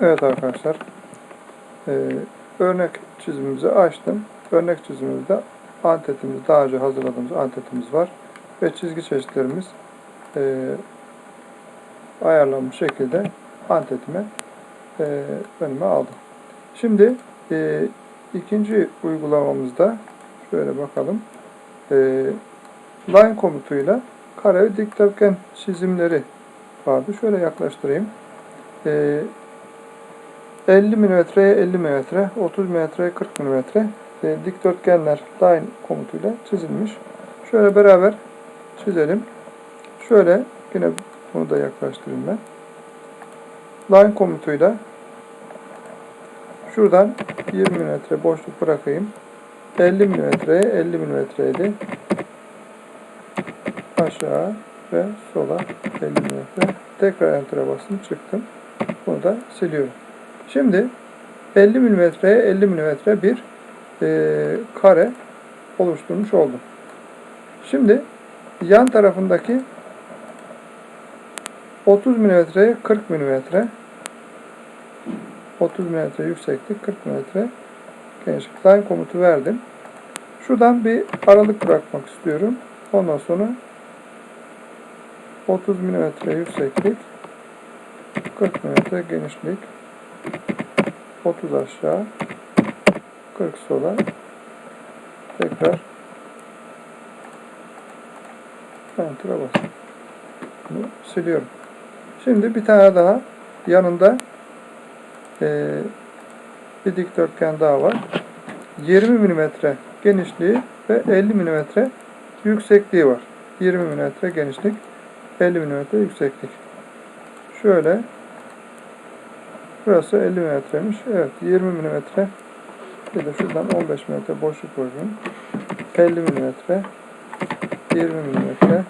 Evet arkadaşlar. Ee, örnek çizimimizi açtım. Örnek çizimimizde antetimiz, daha önce hazırladığımız antetimiz var. Ve çizgi çeşitlerimiz e, ayarlanmış şekilde antetime önüme aldım. Şimdi e, ikinci uygulamamızda şöyle bakalım. E, line komutuyla kare dikdörtgen çizimleri vardı. Şöyle yaklaştırayım. E, 50 mm'ye 50 mm, 30 mm'ye 40 mm dikdörtgenler line komutuyla çizilmiş. Şöyle beraber çizelim. Şöyle yine bunu da yaklaştırayım ben. Line komutuyla şuradan 20 mm boşluk bırakayım. 50 mm'ye 50 mm'ydi. Aşağı ve sola 50 mm. Tekrar enter'a bastım çıktım. Bunu da siliyorum. Şimdi 50 mm'ye 50 mm bir e, kare oluşturmuş oldum. Şimdi yan tarafındaki 30 mm'ye 40 mm 30 mm yükseklik 40 mm genişlik line komutu verdim. Şuradan bir aralık bırakmak istiyorum. Ondan sonra 30 mm yükseklik 40 mm genişlik 30 aşağı 40 sola tekrar enter'a basın. Bunu siliyorum. Şimdi bir tane daha yanında eee, bir dikdörtgen daha var. 20 mm genişliği ve 50 mm yüksekliği var. 20 mm genişlik, 50 mm yükseklik. Şöyle Burası 50 metremiş. Evet 20 milimetre. Bir de şuradan 15 metre boşluk koyuyorum. 50 milimetre. 20 milimetre.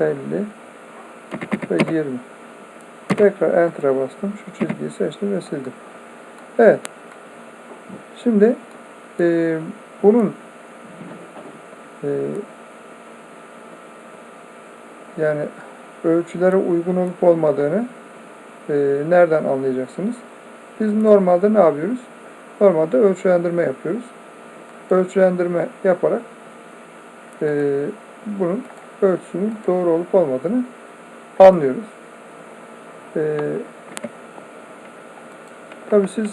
50 ve 20. Tekrar Enter'a bastım. Şu çizgiyi seçtim ve sildim. Evet. Şimdi e, bunun e, yani ölçülere uygun olup olmadığını e, nereden anlayacaksınız? Biz normalde ne yapıyoruz? Normalde ölçülendirme yapıyoruz. Ölçülendirme yaparak e, bunun ölçüsünün doğru olup olmadığını anlıyoruz. E, Tabi siz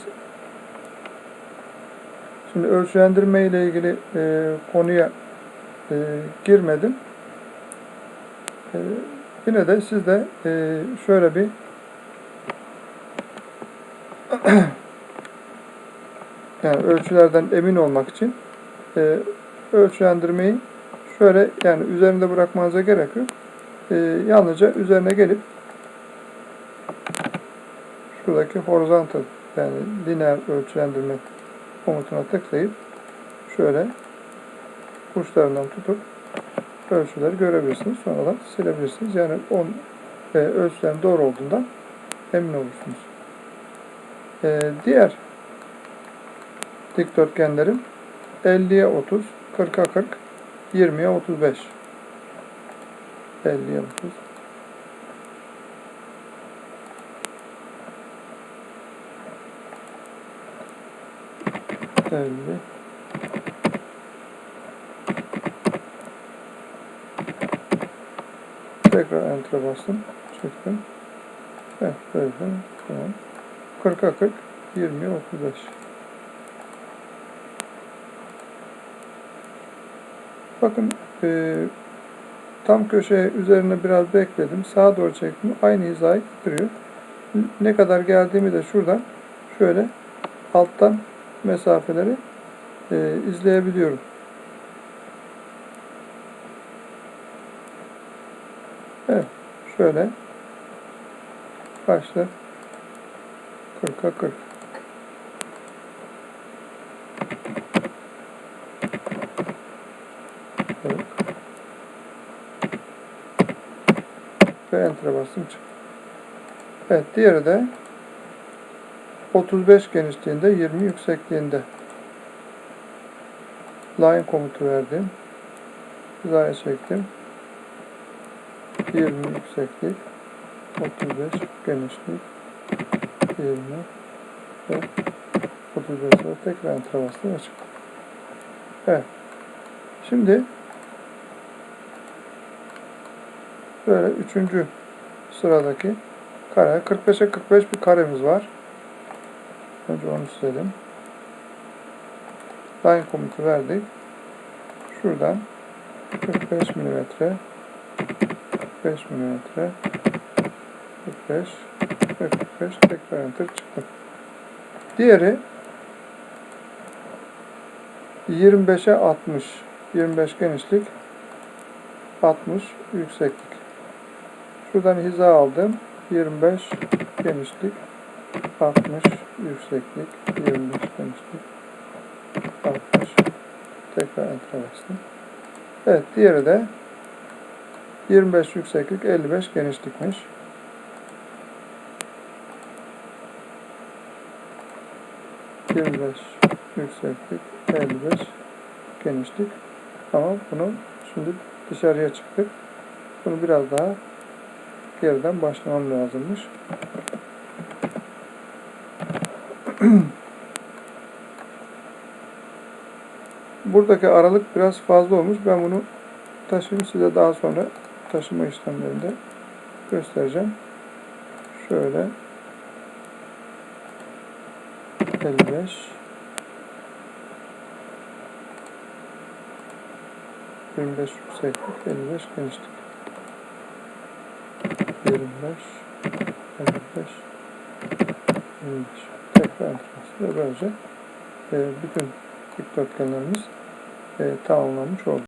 şimdi ölçülendirme ile ilgili e, konuya e, girmedim. E, yine de siz de e, şöyle bir yani ölçülerden emin olmak için e, ölçülendirmeyi şöyle yani üzerinde bırakmanıza gerek yok. E, yalnızca üzerine gelip şuradaki horizontal yani lineer ölçülendirme komutuna tıklayıp şöyle uçlarından tutup ölçüleri görebilirsiniz. Sonradan silebilirsiniz. Yani on, e, ölçülerin doğru olduğundan emin olursunuz. Ee, diğer dikdörtgenlerim 50'ye 30, 40'a 40, 20'ye 35. 50'ye 30. Elli. Tekrar enter'a bastım. Çıktım. Evet, böyle. Tamam. 40'a 40, 20'ye 35. Bakın e, tam köşeye üzerine biraz bekledim. Sağa doğru çektim. Aynı hizayı getiriyor. Ne kadar geldiğimi de şuradan şöyle alttan mesafeleri e, izleyebiliyorum. Evet. Şöyle başla 40'a 40. Evet. Ve Enter'a bastım. Evet diğeri de 35 genişliğinde 20 yüksekliğinde line komutu verdim. Hizaya çektim. 20 yükseklik 35 genişlik 20 ve 35 sonra tekrar enter bastım çıktım. Evet. Şimdi böyle üçüncü sıradaki kare 45'e 45 bir karemiz var. Önce onu silelim. Line komutu verdik. Şuradan 45 milimetre 45 milimetre 45 ve 45 tekrar enter çıktı. Diğeri 25'e 60 25 genişlik 60 yükseklik. Şuradan hiza aldım. 25 genişlik 60 yükseklik 25 genişlik 60 tekrar enter bastım. Evet diğeri de 25 yükseklik 55 genişlikmiş. Beş yükseklik, 55 genişlik. Ama bunu şimdi dışarıya çıktık. Bunu biraz daha geriden başlamam lazımmış. Buradaki aralık biraz fazla olmuş. Ben bunu taşıyayım size daha sonra taşıma işlemlerinde göstereceğim. Şöyle 55 25 yükseklik 55 genişlik. 25 55 25 tekrar enter ve böylece e, bütün dikdörtgenlerimiz e, tamamlanmış oldu.